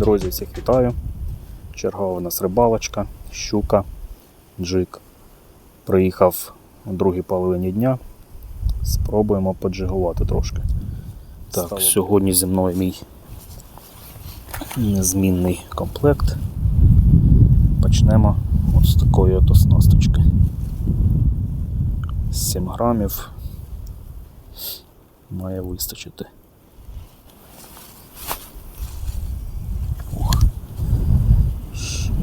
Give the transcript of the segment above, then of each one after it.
Друзі, всіх вітаю. Чергова у нас рибалочка, щука, джик. Приїхав у другій половині дня. Спробуємо поджигувати трошки. Так, Стало. сьогодні зі мною мій незмінний комплект. Почнемо от з такої от оснасточки. 7 грамів має вистачити.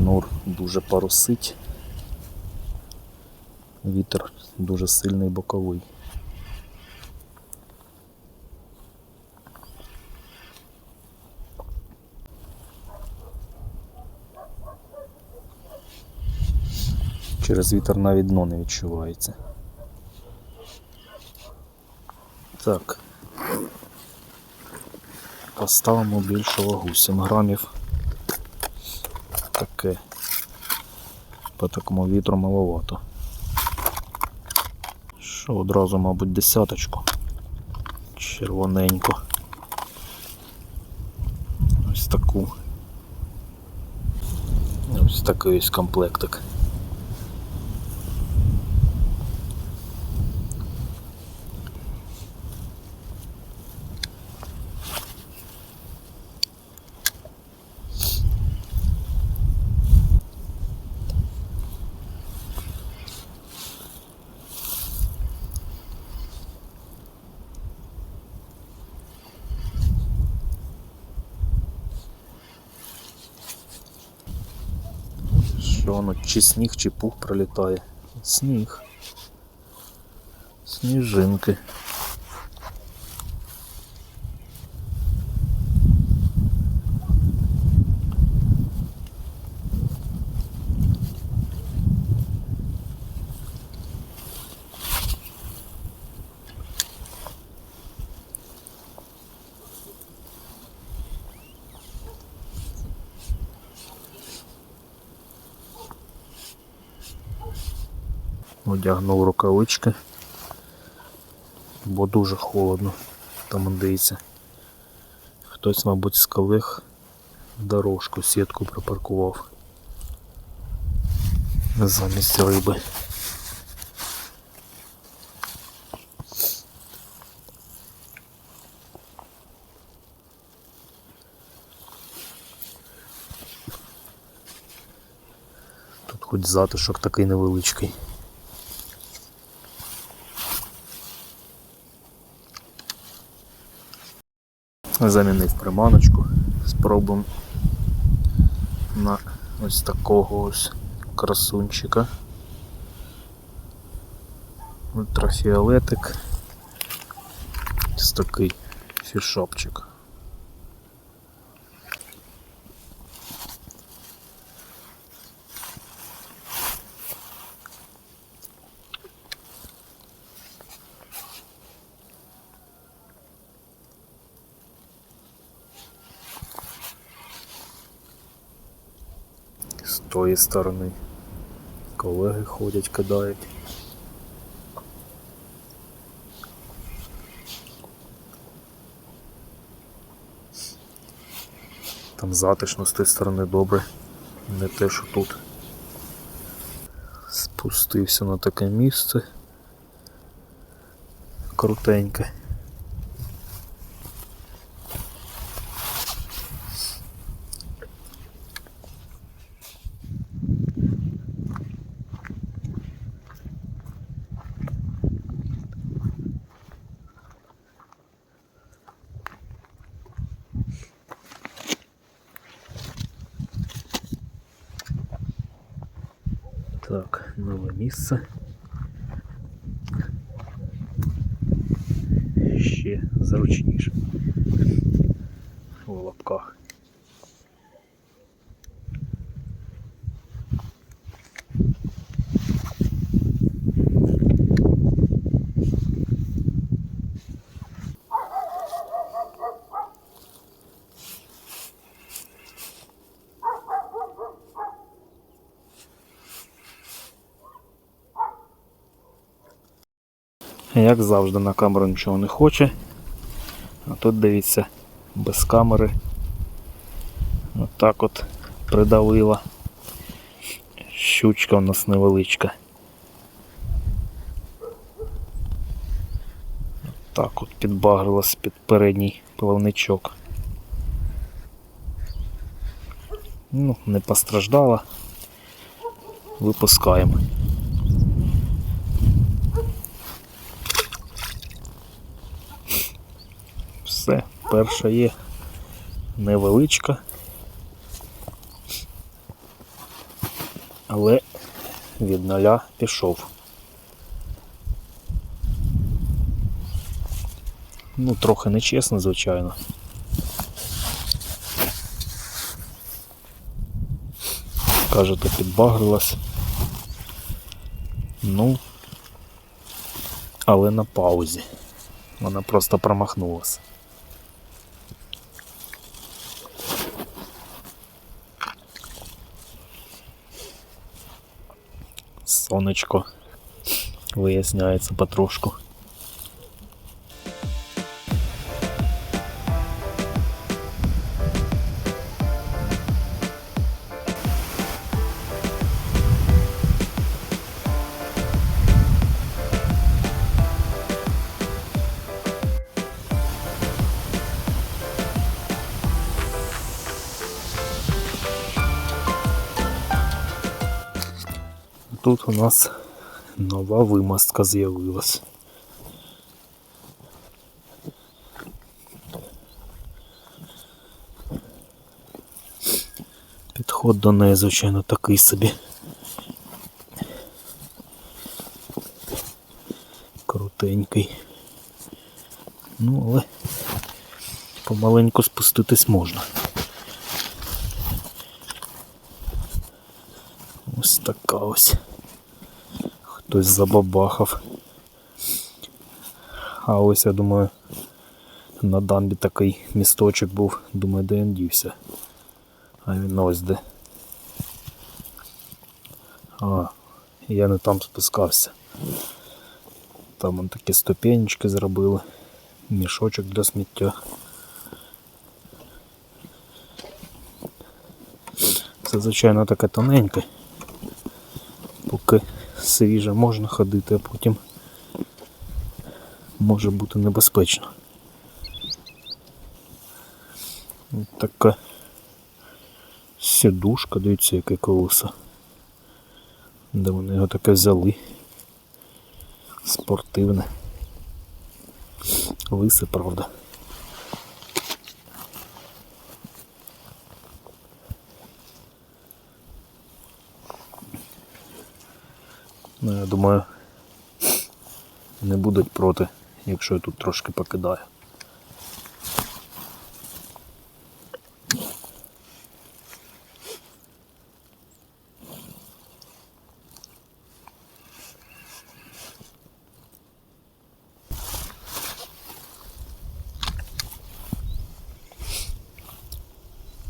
Шнур дуже парусить. Вітер дуже сильний боковий. Через вітер навіть дно не відчувається. Так. Поставимо більшу вагу, 7 грамів. Таке. По такому вітру маловато. Що одразу, мабуть, десяточку. Червоненько. Ось таку. Ось такий ось комплектик. Що воно, чи сніг, чи пух пролітає? Сніг. Сніжинки. Одягнув рукавички, бо дуже холодно. Там дивіться. Хтось, мабуть, з колег дорожку, сітку припаркував. Замість риби. Тут хоч затишок такий невеличкий. Замінив приманочку. Спробуємо на ось такого ось красунчика. Ультрафіолетик. Ось такий фішопчик. З тої сторони колеги ходять, кидають. Там затишно з тієї сторони добре, не те, що тут. Спустився на таке місце крутеньке. Так, нове місце. Ще зручніше. У лапках. Як завжди на камеру нічого не хоче. А тут дивіться, без камери Отак от придавила. Щучка у нас невеличка. Так от підбагрилась під передній плавничок. Ну, не постраждала. Випускаємо. Все, перша є невеличка. Але від нуля пішов. Ну, трохи нечесно, звичайно. Кажете, підбагрилась. Ну, але на паузі. Вона просто промахнулась. Сонечко виясняється потрошку. Тут у нас нова вимостка з'явилась. Підход до неї, звичайно, такий собі. Крутенький. Ну, але помаленьку спуститись можна. Ось така ось. Хтось забабахав. А ось я думаю, на дамбі такий місточок був. Думаю, де він дівся. А він ось де. А, я не там спускався. Там он такі ступенечки зробили. Мішочок для сміття. Це, звичайно, таке тоненьке. Поки свіже можна ходити, а потім може бути небезпечно. Така сідушка, дивіться, яке колесо. Де вони його таке взяли. Спортивне. Лисе, правда. Ну, я думаю, не будуть проти, якщо я тут трошки покидаю.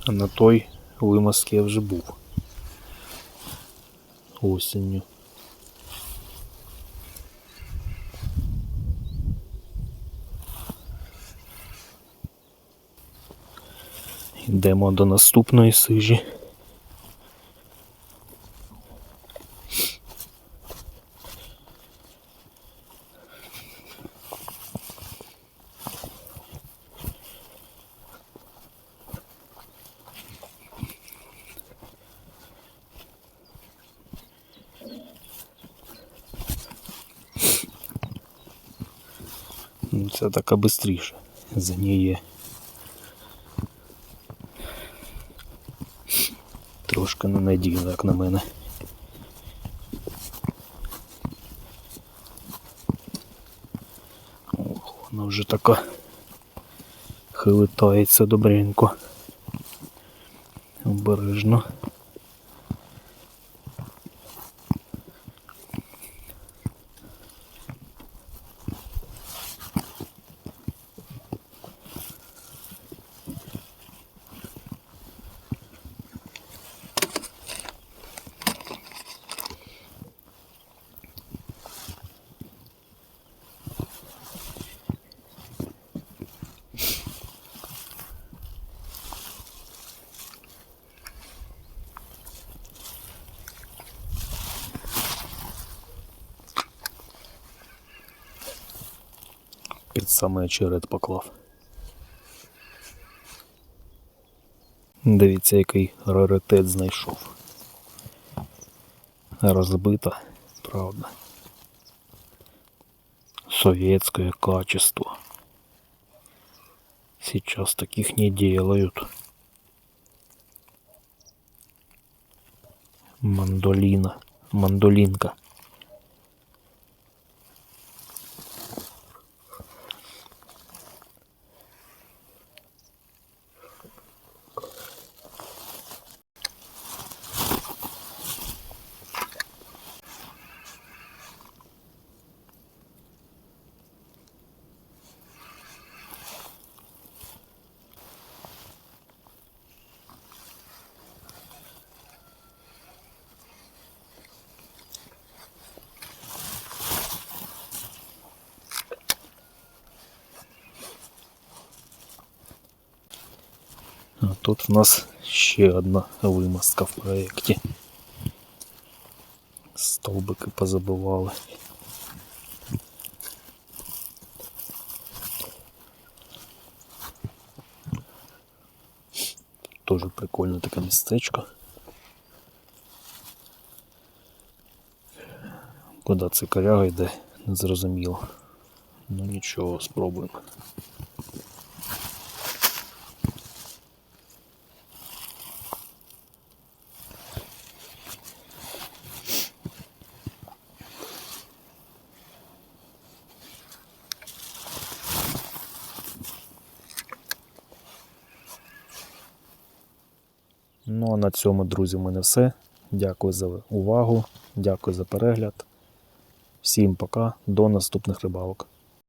А на той вимазки я вже був осінню. Йдемо до наступної сижі. Це така швидше за неї. Трошки ненадійно, як на мене. Ох, вона вже така хилитається добренько. Обережно. Під самий очерет поклав. Дивіться, який раритет знайшов. Розбита, правда. Советское качество. Сейчас таких не делают. Мандолина. Мандолинка. Тут в нас ще одна вимостка в проєкті. Стовбики позабивали. Теж прикольне таке містечко. Куди це коряга йде, не зрозуміло. Ну нічого, спробуємо. Ну а на цьому, друзі, в мене все. Дякую за увагу, дякую за перегляд. Всім пока, до наступних рибалок.